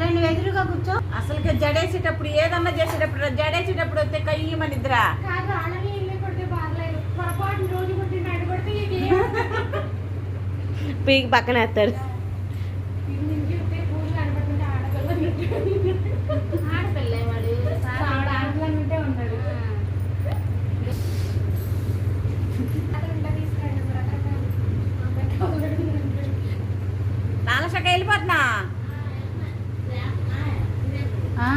రెండు ఎదురుగా కూర్చో. అసలు జడేసేటప్పుడు ఏదన్నా చేసేటప్పుడు జడేసేటప్పుడు వస్తే కయ్యమని ఇద్దరా కాదు ఆడని ఆ?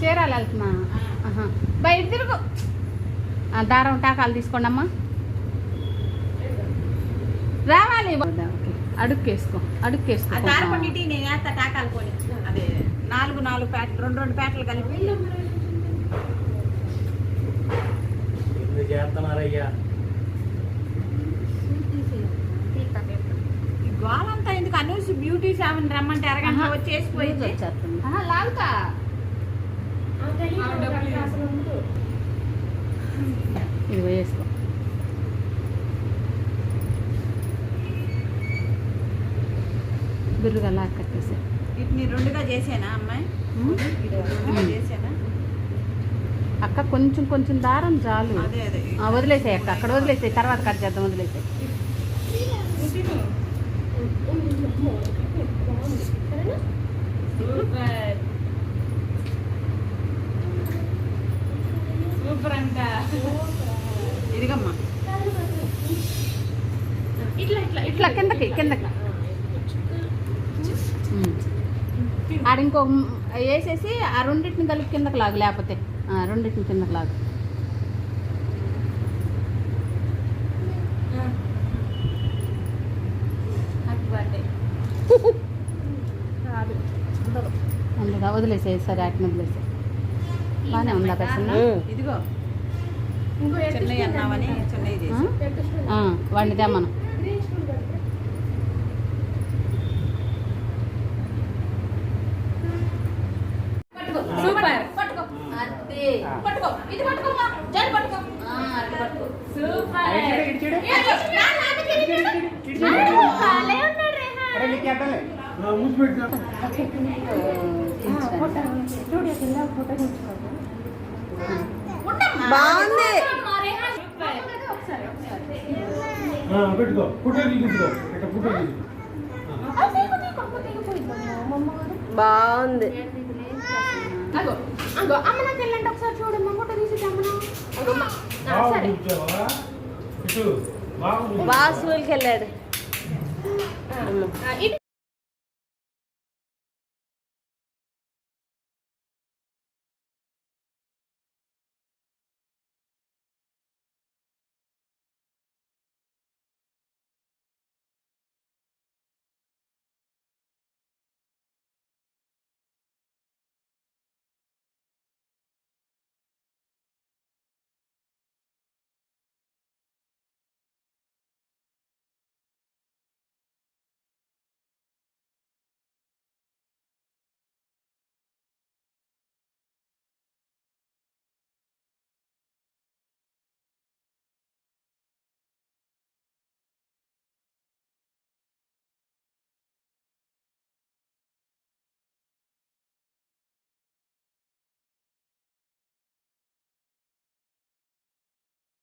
చీరాలు వెళ్తున్నా. బయట తిరుగు ఆ, దారం టాకాలు తీసుకోండి అమ్మా రావాలి. అడుక్కేసుకో అడుక్కేసుకో ఆ దారపండి నేను వేస్తా టాకాలు కొని అదే నాలుగు నాలుగు ప్యాట్లు రెండు రెండు ప్యాట్లు కలిపి. చేస్తున్నారయ్యా? సెవెన్ రమ్మంటే అరగంట. వచ్చేసిపోయింది. లాగుతా అసలు ఉండదు ఇది వేసుకో బిర్రుగా లాగ్ కట్టేసి. వీటిని రెండుగా చేసేనా అమ్మాయి. చేసేనా? అక్క కొంచెం కొంచెం దారం చాలు. అదే అదే. ఆ, వదిలేసాయి అక్క అక్కడ వదిలేసాయి తర్వాత కట్ చేద్దాం వదిలేసాయి. సూపర్ సూపర్ అంట ఇదిగమ్మా. ఇట్లా ఇట్లా ఇట్లా. కిందకి కిందకి. ఉమ్. ఆడ ఇంకో వేసేసి ఆ రెండింటిని కలిపి కిందకి లాగు లేకపోతే ఆ, రెండింటిని కిందకి లాగు. అందుగా వదిలేసేయి సరే అట్ని వదిలేసాయి. బాగానే ఉందా ప్రసన్న? ఇదిగో. ఇంకో చెన్నై అన్నామని చెన్నై చేసి. ఆ, వాడిని తెమ్మను. సూపర్. పట్టుకో పట్టుకో. పట్టుకో సూపర్. బాగుంది పెట్టుకో ఫోటో తీసుకో ఇట్లా ఫోటో బాగుంది అగో అగో అమ్మ నాకు వెళ్ళండి ఒకసారి చూడమ్మా ఫోటో తీసి అమ్మ.